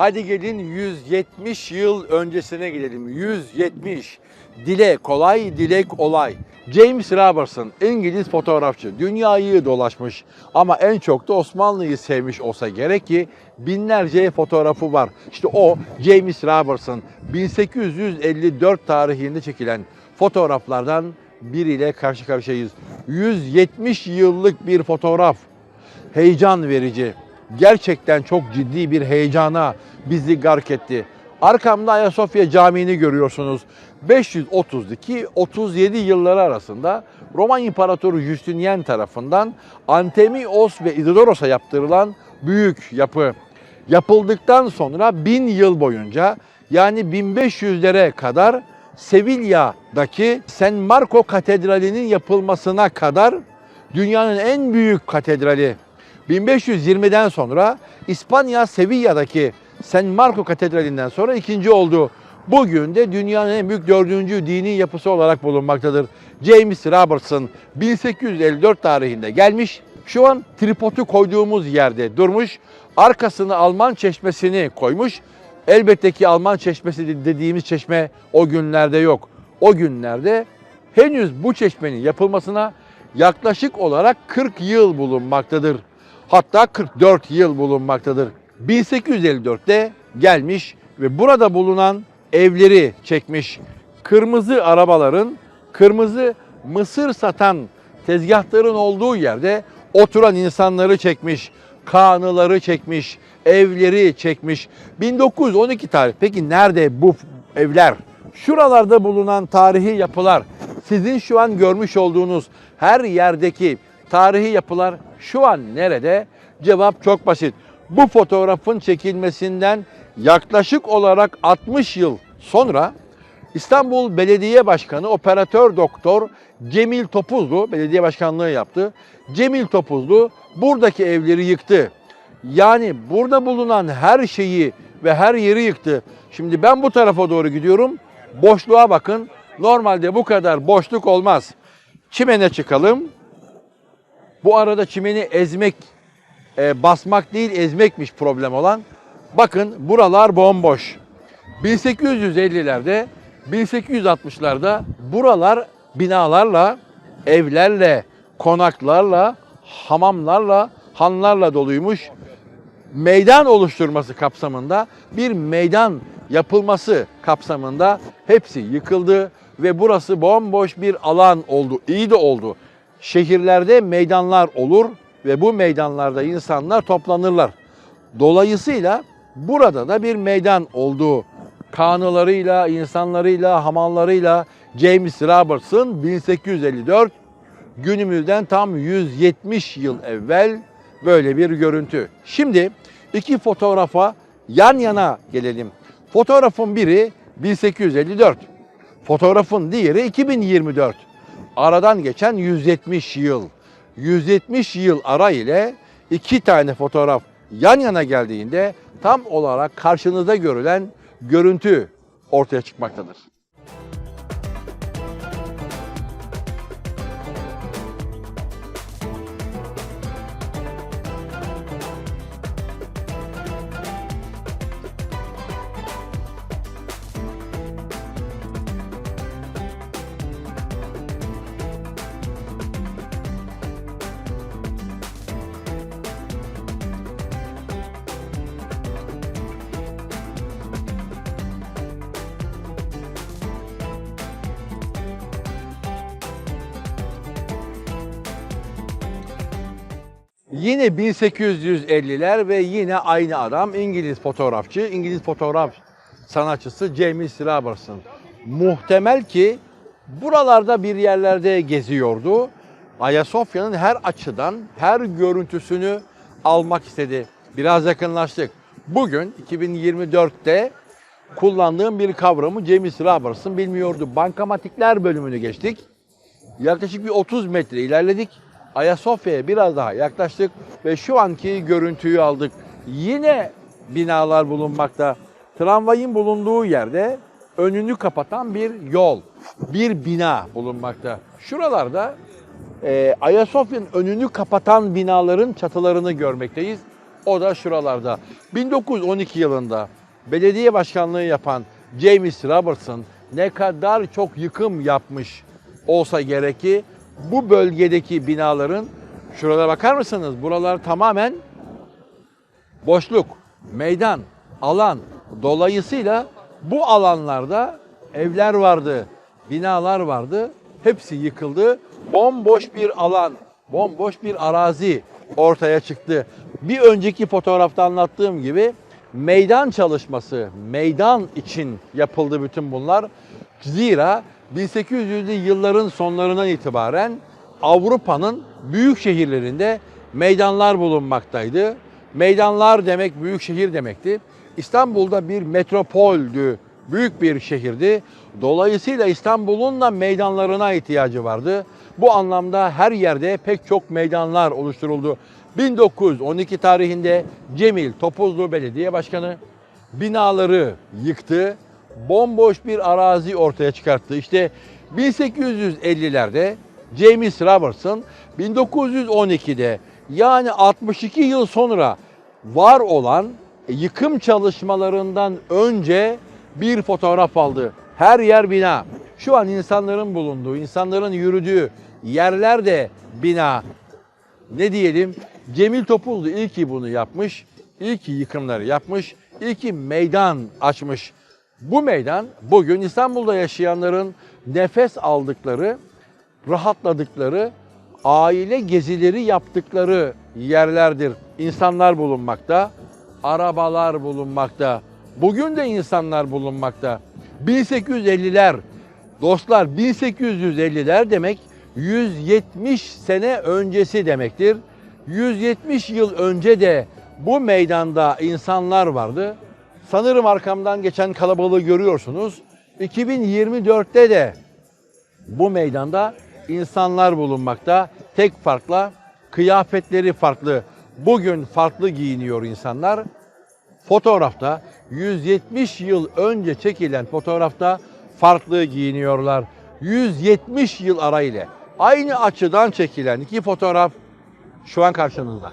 Hadi gelin 170 yıl öncesine gidelim. 170. Dile kolay, dilek olay. James Robertson, İngiliz fotoğrafçı. Dünyayı dolaşmış ama en çok da Osmanlı'yı sevmiş olsa gerek ki binlerce fotoğrafı var. İşte o James Robertson 1854 tarihinde çekilen fotoğraflardan biriyle karşı karşıyayız. 170 yıllık bir fotoğraf. Heyecan verici. Gerçekten çok ciddi bir heyecana bizi gark etti. Arkamda Ayasofya Camii'ni görüyorsunuz. 532-37 yılları arasında Roman İmparatoru Justinian tarafından Antemios ve Isidoros'a yaptırılan büyük yapı. Yapıldıktan sonra 1000 yıl boyunca yani 1500'lere kadar Sevilla'daki San Marco Katedrali'nin yapılmasına kadar dünyanın en büyük katedrali 1520'den sonra İspanya Sevilla'daki San Marco Katedrali'nden sonra ikinci oldu. Bugün de dünyanın en büyük dördüncü dini yapısı olarak bulunmaktadır. James Robertson 1854 tarihinde gelmiş. Şu an tripodu koyduğumuz yerde durmuş. Arkasını Alman çeşmesini koymuş. Elbette ki Alman çeşmesi dediğimiz çeşme o günlerde yok. O günlerde henüz bu çeşmenin yapılmasına yaklaşık olarak 40 yıl bulunmaktadır. Hatta 44 yıl bulunmaktadır. 1854'te gelmiş ve burada bulunan evleri çekmiş. Kırmızı arabaların, kırmızı mısır satan tezgahların olduğu yerde oturan insanları çekmiş. Kanıları çekmiş, evleri çekmiş. 1912 tarih. Peki nerede bu evler? Şuralarda bulunan tarihi yapılar, sizin şu an görmüş olduğunuz her yerdeki tarihi yapılar şu an nerede? Cevap çok basit. Bu fotoğrafın çekilmesinden yaklaşık olarak 60 yıl sonra İstanbul Belediye Başkanı Operatör Doktor Cemil Topuzlu belediye başkanlığı yaptı. Cemil Topuzlu buradaki evleri yıktı. Yani burada bulunan her şeyi ve her yeri yıktı. Şimdi ben bu tarafa doğru gidiyorum. Boşluğa bakın. Normalde bu kadar boşluk olmaz. Çimene çıkalım. Bu arada çimeni ezmek, e, basmak değil ezmekmiş problem olan. Bakın buralar bomboş. 1850'lerde, 1860'larda buralar binalarla, evlerle, konaklarla, hamamlarla, hanlarla doluymuş. Meydan oluşturması kapsamında bir meydan yapılması kapsamında hepsi yıkıldı ve burası bomboş bir alan oldu. İyi de oldu. Şehirlerde meydanlar olur ve bu meydanlarda insanlar toplanırlar. Dolayısıyla burada da bir meydan oldu. Kanılarıyla, insanlarıyla, hamallarıyla James Robertson 1854 günümüzden tam 170 yıl evvel böyle bir görüntü. Şimdi iki fotoğrafa yan yana gelelim. Fotoğrafın biri 1854. Fotoğrafın diğeri 2024. Aradan geçen 170 yıl. 170 yıl ara ile iki tane fotoğraf yan yana geldiğinde tam olarak karşınızda görülen görüntü ortaya çıkmaktadır. Yine 1850'ler ve yine aynı adam İngiliz fotoğrafçı, İngiliz fotoğraf sanatçısı James Robertson. Muhtemel ki buralarda bir yerlerde geziyordu. Ayasofya'nın her açıdan, her görüntüsünü almak istedi. Biraz yakınlaştık. Bugün 2024'te kullandığım bir kavramı James Robertson bilmiyordu. Bankamatikler bölümünü geçtik. Yaklaşık bir 30 metre ilerledik. Ayasofya'ya biraz daha yaklaştık ve şu anki görüntüyü aldık. Yine binalar bulunmakta. Tramvayın bulunduğu yerde önünü kapatan bir yol, bir bina bulunmakta. Şuralarda e, Ayasofya'nın önünü kapatan binaların çatılarını görmekteyiz. O da şuralarda. 1912 yılında belediye başkanlığı yapan James Robertson ne kadar çok yıkım yapmış olsa gerek ki bu bölgedeki binaların şuralara bakar mısınız? Buralar tamamen boşluk, meydan, alan. Dolayısıyla bu alanlarda evler vardı, binalar vardı. Hepsi yıkıldı. Bomboş bir alan, bomboş bir arazi ortaya çıktı. Bir önceki fotoğrafta anlattığım gibi meydan çalışması, meydan için yapıldı bütün bunlar. Zira 1800'lü yılların sonlarından itibaren Avrupa'nın büyük şehirlerinde meydanlar bulunmaktaydı. Meydanlar demek büyük şehir demekti. İstanbul'da bir metropoldü, büyük bir şehirdi. Dolayısıyla İstanbul'un da meydanlarına ihtiyacı vardı. Bu anlamda her yerde pek çok meydanlar oluşturuldu. 1912 tarihinde Cemil Topuzlu Belediye Başkanı binaları yıktı. Bomboş bir arazi ortaya çıkarttı. İşte 1850'lerde James Robertson 1912'de yani 62 yıl sonra var olan yıkım çalışmalarından önce bir fotoğraf aldı. Her yer bina. Şu an insanların bulunduğu, insanların yürüdüğü yerler de bina. Ne diyelim? Cemil Topuzlu ilki bunu yapmış, ilki yıkımları yapmış, ilki meydan açmış. Bu meydan bugün İstanbul'da yaşayanların nefes aldıkları, rahatladıkları, aile gezileri yaptıkları yerlerdir. İnsanlar bulunmakta, arabalar bulunmakta. Bugün de insanlar bulunmakta. 1850'ler, dostlar 1850'ler demek 170 sene öncesi demektir. 170 yıl önce de bu meydanda insanlar vardı. Sanırım arkamdan geçen kalabalığı görüyorsunuz. 2024'te de bu meydanda insanlar bulunmakta. Tek farkla kıyafetleri farklı. Bugün farklı giyiniyor insanlar. Fotoğrafta 170 yıl önce çekilen fotoğrafta farklı giyiniyorlar. 170 yıl arayla aynı açıdan çekilen iki fotoğraf şu an karşınızda.